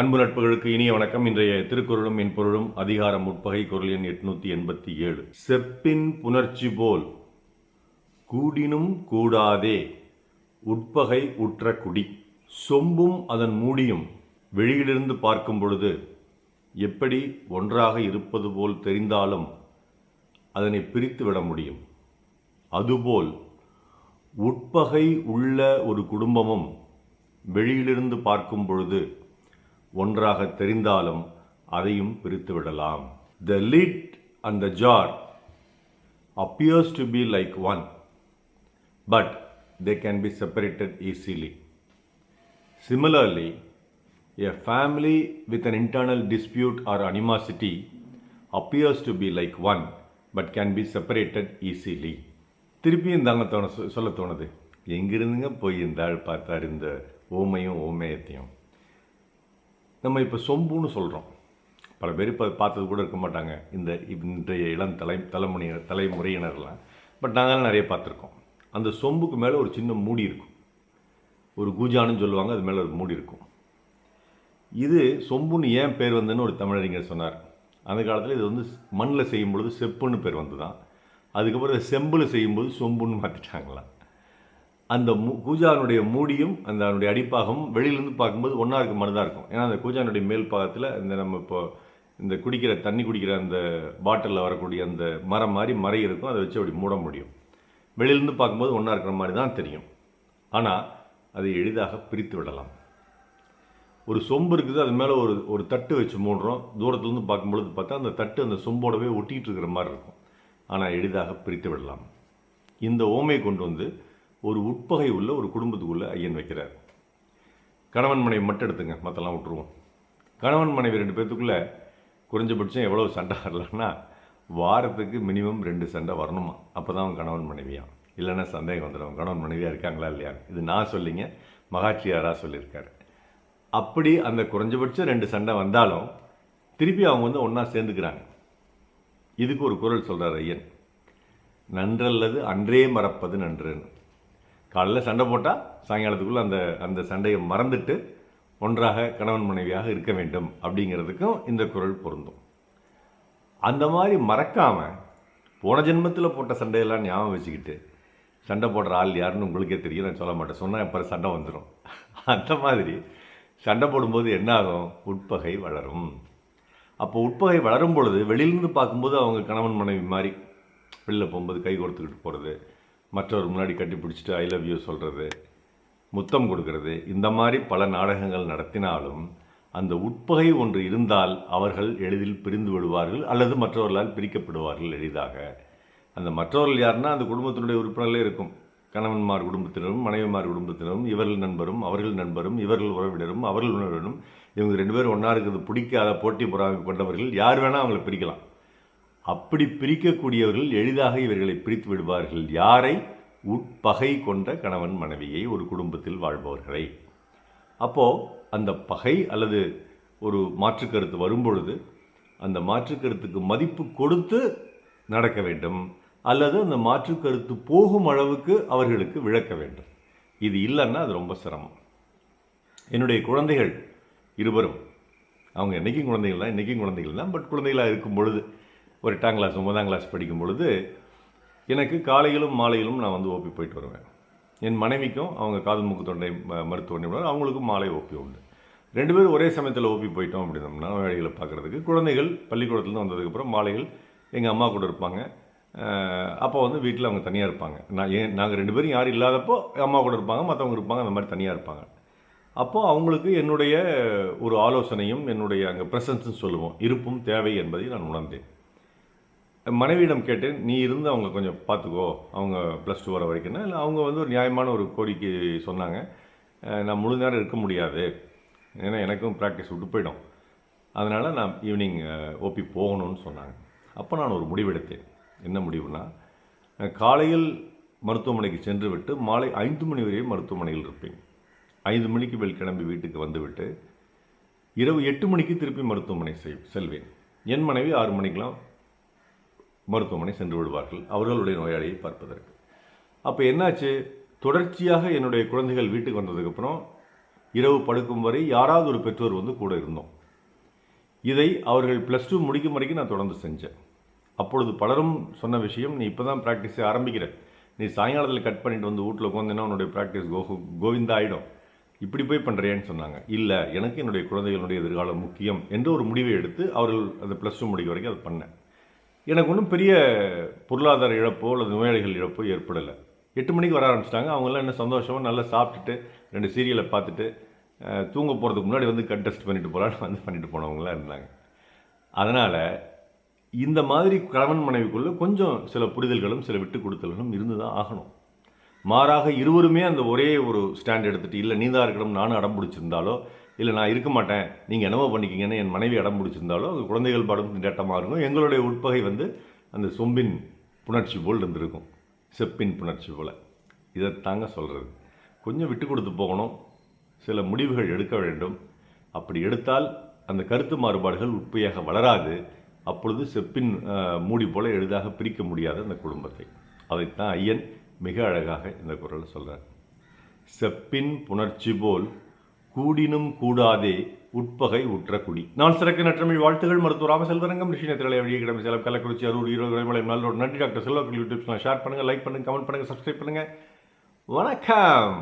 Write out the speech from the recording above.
அன்பு நட்புகளுக்கு இனிய வணக்கம். இன்றைய திருக்குறளும் என் பொருளும் அதிகாரம் உட்பகை குரல் எண் எட்நூத்தி எண்பத்தி ஏழு. செப்பின் புணர்ச்சி போல் கூடினும் கூடாதே உட்பகை உற்ற குடி. சொம்பும் அதன் மூடியும் வெளியிலிருந்து பார்க்கும் பொழுது எப்படி ஒன்றாக இருப்பது போல் தெரிந்தாலும் அதனை பிரித்து விட முடியும். அதுபோல் உட்பகை உள்ள ஒரு குடும்பமும் வெளியிலிருந்து பார்க்கும் பொழுது ஒன்றாக தெரிந்தாலும் அதையும் பிரித்து விடலாம் the lid and the jar appears to be like one but they can be separated easily similarly a family with an internal dispute or animosity appears to be like one but can be separated easily திருப்பியும் தாங்க தோண சொ- சொல்ல தோணுது எங்கிருந்துங்க போய் இந்த ஆள் பார்த்தார் இந்த ஓமையும் ஓமயத்தையும் நம்ம இப்போ சொம்புன்னு சொல்கிறோம் பல பேர் இப்போ பார்த்தது கூட இருக்க மாட்டாங்க. இந்த இன்றைய இளம் தலை தலைமுறையினர் தலைமுறையினர்லாம் பட் நாங்களாம் நிறைய பார்த்துருக்கோம். அந்த சொம்புக்கு மேலே ஒரு சின்ன மூடி இருக்கும். ஒரு கூஜான்னு சொல்லுவாங்க அது மேலே ஒரு மூடி இருக்கும். இது சொம்புன்னு ஏன் பேர் வந்ததுன்னு ஒரு தமிழறிஞர் சொன்னார். அந்த காலத்தில் இது வந்து மண்ணில் செய்யும் பொழுது செப்புன்னு பேர் வந்து தான் அதுக்கப்புறம் செம்பில் செய்யும்போது சொம்புன்னு மாற்றிட்டாங்களாம் அந்த மூ கூஜானுடைய மூடியும் அந்த அதனுடைய அடிப்பாகமும் வெளியிலேருந்து பார்க்கும்போது ஒன்றா இருக்க மாதிரி தான் இருக்கும். ஏன்னா அந்த கூஜானுடைய மேல் பாகத்தில் இந்த நம்ம இப்போ இந்த குடிக்கிற தண்ணி குடிக்கிற அந்த பாட்டிலில் வரக்கூடிய அந்த மரம் மாதிரி மறை இருக்கும். அதை வச்சு அப்படி மூட முடியும். வெளியிலேருந்து பார்க்கும்போது ஒன்றா இருக்கிற மாதிரி தான் தெரியும். ஆனால் அதை எளிதாக பிரித்து விடலாம். ஒரு சொம்பு இருக்குது அது மேலே ஒரு ஒரு தட்டு வச்சு மூடுறோம். தூரத்துலேருந்து பார்க்கும்பொழுது பார்த்தா அந்த தட்டு அந்த சொம்போடவே ஒட்டிகிட்டு இருக்கிற மாதிரி இருக்கும். ஆனால் எளிதாக பிரித்து விடலாம். இந்த ஓமையை கொண்டு வந்து ஒரு உட்பகை உள்ள ஒரு குடும்பத்துக்குள்ளே ஐயன் வைக்கிறார். கணவன் மனைவி மட்டும் எடுத்துங்க மற்றெல்லாம் விட்டுருவோம். கணவன் மனைவி ரெண்டு பேர்த்துக்குள்ளே குறைஞ்சபட்சம் எவ்வளோ சண்டை வரலன்னா வாரத்துக்கு மினிமம் ரெண்டு சண்டை வரணுமா? அப்போ தான் அவன் கணவன் மனைவியாக இல்லைன்னா சந்தேகம் வந்துடும். கணவன் மனைவியாக இருக்காங்களா இல்லையா? இது நான் சொல்லிங்க மகாட்சியாராக சொல்லியிருக்காரு. அப்படி அந்த குறைஞ்சபட்சம் ரெண்டு சண்டை வந்தாலும் திருப்பி அவங்க வந்து ஒன்றா சேர்ந்துக்கிறாங்க. இதுக்கு ஒரு குரல் சொல்கிறார் ஐயன். நன்றல்லது அன்றே மறப்பது நன்றுன்னு. காலையில் சண்டை போட்டால் சாயங்காலத்துக்குள்ளே அந்த அந்த சண்டையை மறந்துட்டு ஒன்றாக கணவன் மனைவியாக இருக்க வேண்டும் அப்படிங்கிறதுக்கும் இந்த குரல் பொருந்தும். அந்த மாதிரி மறக்காமல் போன ஜென்மத்தில் போட்ட சண்டையெல்லாம் ஞாபகம் வச்சுக்கிட்டு சண்டை போடுற ஆள் யாருன்னு உங்களுக்கே தெரியும் நான் சொல்ல மாட்டேன். சொன்னால் எப்போ சண்டை வந்துடும் அந்த மாதிரி சண்டை போடும்போது என்ன ஆகும் உட்பகை வளரும். அப்போ உட்பகை வளரும் பொழுது வெளியிலிருந்து பார்க்கும்போது அவங்க கணவன் மனைவி மாதிரி வெளில போகும்போது கை கொடுத்துக்கிட்டு போகிறது மற்றவர் முன்னாடி கட்டி பிடிச்சிட்டு ஐ லவ் யூ சொல்கிறது முத்தம் கொடுக்கறது இந்த மாதிரி பல நாடகங்கள் நடத்தினாலும் அந்த உட்பகை ஒன்று இருந்தால் அவர்கள் எளிதில் பிரிந்து விடுவார்கள் அல்லது மற்றவர்களால் பிரிக்கப்படுவார்கள் எளிதாக. அந்த மற்றவர்கள் யாருன்னா அந்த குடும்பத்தினுடைய உறுப்பினர்களே இருக்கும். கணவன்மார் குடும்பத்தினரும் மனைவிமார் குடும்பத்தினரும் இவர்கள் நண்பரும் அவர்கள் நண்பரும் இவர்கள் உறவினரும் அவர்கள் உறவினரும் இவங்க ரெண்டு பேரும் ஒன்றா இருக்கிறது பிடிக்காத போட்டி பொறாமை கொண்டவர்கள் யார் வேணால் அவங்களை பிரிக்கலாம். அப்படி பிரிக்கக்கூடியவர்கள் எளிதாக இவர்களை பிரித்து விடுவார்கள். யாரை? உட்பகை கொண்ட கணவன் மனைவியை ஒரு குடும்பத்தில் வாழ்பவர்களை. அப்போது அந்த பகை அல்லது ஒரு மாற்றுக்கருத்து வரும்பொழுது அந்த மாற்றுக்கருத்துக்கு மதிப்பு கொடுத்து நடக்க வேண்டும். அல்லது அந்த மாற்றுக்கருத்து போகும் அளவுக்கு அவர்களுக்கு விளக்க வேண்டும். இது இல்லைன்னா அது ரொம்ப சிரமம். என்னுடைய குழந்தைகள் இருவரும் அவங்க என்றைக்கும் குழந்தைகள் தான் இன்றைக்கும் குழந்தைகள் தான் பட் குழந்தைகளாக இருக்கும் பொழுது ஒரு எட்டாம் கிளாஸ் ஒன்பதாம் கிளாஸ் படிக்கும் பொழுது எனக்கு காலையிலும் மாலையிலும் நான் வந்து ஓப்பி போயிட்டு வருவேன். என் மனைவிக்கும் அவங்க காது மூக்கு தொண்டை ம- மருத்துவ நிபுணர் அவங்களுக்கும் மாலை ஓப்பி உண்டு. ரெண்டு பேரும் ஒரே சமயத்தில் ஓப்பி போயிட்டோம் அப்படின்னோம்னா வேலைகளை பார்க்குறதுக்கு. குழந்தைகள் பள்ளிக்கூடத்துலேருந்து வந்ததுக்கப்புறம் மாலைகள் எங்கள் அம்மா கூட இருப்பாங்க. அப்போ வந்து வீட்டில் அவங்க தனியாக இருப்பாங்க. நான் ஏன் நாங்கள் ரெண்டு பேரும் யாரும் இல்லாதப்போ அம்மா கூட இருப்பாங்க மற்றவங்க இருப்பாங்க அந்த மாதிரி தனியாக இருப்பாங்க. அப்போது அவங்களுக்கு என்னுடைய ஒரு ஆலோசனையும் என்னுடைய அங்கே ப்ரெசன்ஸும் சொல்லுவோம். இருப்பும் தேவை என்பதை நான் உணர்ந்தேன். மனைவியிடம் கேட்டேன் நீ இருந்து அவங்க கொஞ்சம் பார்த்துக்கோ அவங்க ப்ளஸ் டூ வர வரைக்கும்னா. இல்லை அவங்க வந்து ஒரு நியாயமான ஒரு கோரிக்கை சொன்னாங்க. நான் முழு நேரம் இருக்க முடியாது. ஏன்னா எனக்கும் ப்ராக்டிஸ் விட்டு போயிடும். அதனால் நான் ஈவினிங் ஓபி போகணும்னு சொன்னாங்க. அப்போ நான் ஒரு முடிவெடுத்தேன். என்ன முடிவுனா காலையில் மருத்துவமனைக்கு சென்று விட்டு மாலை ஐந்து மணி வரையும் மருத்துவமனையில் இருப்பேன். ஐந்து மணிக்கு வெளி கிளம்பி வீட்டுக்கு வந்துவிட்டு இரவு எட்டு மணிக்கு திருப்பி மருத்துவமனை செல்வேன். என் மனைவி ஆறு மணிக்கெலாம் மருத்துவமனை சென்று விடுவார்கள். அவர்களுடைய நோயாளியை பார்ப்பதற்கு. அப்போ என்னாச்சு? தொடர்ச்சியாக என்னுடைய குழந்தைகள் வீட்டுக்கு வந்ததுக்கப்புறம் இரவு படுக்கும் வரை யாராவது ஒரு பெற்றோர் வந்து கூட இருந்தோம். இதை அவர்கள் ப்ளஸ் டூ முடிக்கும் வரைக்கும் நான் தொடர்ந்து செஞ்சேன். அப்பொழுது பலரும் சொன்ன விஷயம் நீ இப்போ தான் ப்ராக்டிஸை ஆரம்பிக்கிற. நீ சாயங்காலத்தில் கட் பண்ணிட்டு வந்து வீட்டில் உட்காந்துன்னா உன்னுடைய ப்ராக்டிஸ் கோ கோவிந்தா ஆகிடும் இப்படி போய் பண்ணுறியான்னு சொன்னாங்க. இல்லை எனக்கு என்னுடைய குழந்தைகளுடைய எதிர்காலம் முக்கியம் என்று ஒரு முடிவை எடுத்து அவர்கள் அந்த ப்ளஸ் டூ முடிக்க வரைக்கும் அதை பண்ணேன். எனக்கு ஒன்றும் பெரிய பொருளாதார இழப்போ அல்லது நோயாளிகள் இழப்போ ஏற்படலை. எட்டு மணிக்கு வர ஆரம்பிச்சிட்டாங்க. அவங்களாம் என்ன சந்தோஷமாக நல்லா சாப்பிட்டுட்டு ரெண்டு சீரியலை பார்த்துட்டு தூங்க போகிறதுக்கு முன்னாடி வந்து கட் டெஸ்ட் பண்ணிட்டு போகலான்னு வந்து பண்ணிட்டு போனவங்களாம் இருந்தாங்க. அதனால் இந்த மாதிரி கணவன் மனைவிக்குள்ளே கொஞ்சம் சில புரிதல்களும் சில விட்டு கொடுத்தல்களும் இருந்து தான் ஆகணும். மாறாக இருவருமே அந்த ஒரே ஒரு ஸ்டாண்ட் எடுத்துகிட்டு இல்லை நீ தான் இருக்கணும் நானும் அடம் பிடிச்சிருந்தாலோ இல்லை நான் இருக்க மாட்டேன். நீங்கள் என்னவோ பண்ணிக்கிங்கன்னு என் மனைவி அடம் பிடிச்சிருந்தாலும் அது குழந்தைகள் பாடும் திண்டாட்டமாக இருக்கும் எங்களுடைய உட்பகை வந்து அந்த சொம்பின் புணர்ச்சி போல் இருந்திருக்கும். செப்பின் புணர்ச்சி போல். இதை தாங்க சொல்கிறது கொஞ்சம் விட்டு கொடுத்து போகணும். சில முடிவுகள் எடுக்க வேண்டும். அப்படி எடுத்தால் அந்த கருத்து மாறுபாடுகள் உட்பையாக வளராது. அப்பொழுது செப்பின் மூடி போல எளிதாக பிரிக்க முடியாது அந்த குடும்பத்தை. அதைத்தான் ஐயன் மிக அழகாக இந்த குரல் சொல்கிறார் செப்பின் புணர்ச்சி போல் கூடினும் கூடாதே உட்பகை உற்ற குடி. நான் சிறக்க நற்றமிழ் வாழ்த்துகள் மருத்துவ ராமசெல்வரங்கம் ரிஷி நேத்திரலை வழியை கிடமை சேலம் கள்ளக்குறிச்சி அரூர் ஈரோடு மலை நல்ல நன்றி டாக்டர் செல்வாக்கள் யூடியூப் ஷேர் பண்ணுங்கள் லைக் பண்ணுங்கள் கமெண்ட் பண்ணுங்கள் சப்ஸ்கிரைப் பண்ணுங்கள் வணக்கம்!